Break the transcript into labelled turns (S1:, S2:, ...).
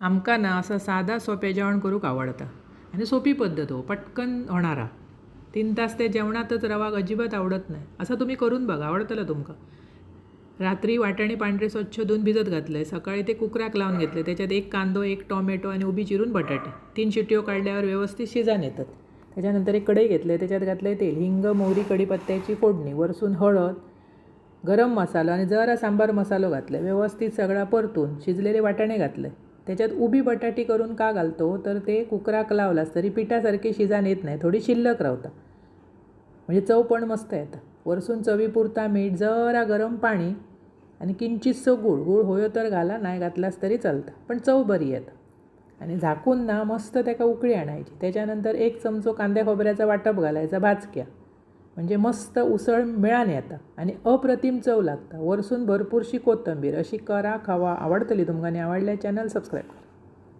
S1: आमकां ना असं सादा सोंपें जेवण करूंक आवडटा आनी सोपी पद्दत हो पटकन होणारा. तीन तास ते जेवणातच रवाक अजिबात आवडत नाही. असं तुम्ही करून बघा आवडतलं तुमकां. रात्री वाटाणे पांढरे स्वच्छ धुवून भिजत घातले सकाळी ते कुकराक लावून घेतले त्याच्यात एक कांदो एक टॉमॅटो आणि उभी चिरून बटाटे. तीन शिट्यो काढल्यावर व्यवस्थित शिजान येतात. त्याच्यानंतर एक कढई घेतले त्याच्यात घातले तेल हिंग मोहरी कढीपत्त्याची फोडणी वरसून हळद गरम मसालो आणि जरा सांबार मसालो घातले व्यवस्थित सगळा परतून शिजलेले वाटाणे घातले. त्याच्यात उभी बटाटी करून का घालतो? तर ते कुकराक लावलास तरी पिठासारखी शिजान येत नाही. थोडी शिल्लक रावता म्हणजे चव पण मस्त येतं वरसून चवीपुरता मीठ जरा गरम पाणी आणि किंचितसो गूळ. गूळ होयो तर घाला नाही घातलास तरी चालतं. पण चव बरी येतं आणि झाकून ना मस्त त्याका उकळी आणायची. त्याच्यानंतर एक चमचो कांद्या खोबऱ्याचा वाटप घालायचा भाजक्या. म्हणजे मस्त उसळ मिळान येता आणि अप्रतिम चव लागता. वरसून भरपूरशी कोथंबीर अशी करा खावा आवडतली तुमकां आनी आवडल्या चॅनल सबस्क्राईब करा.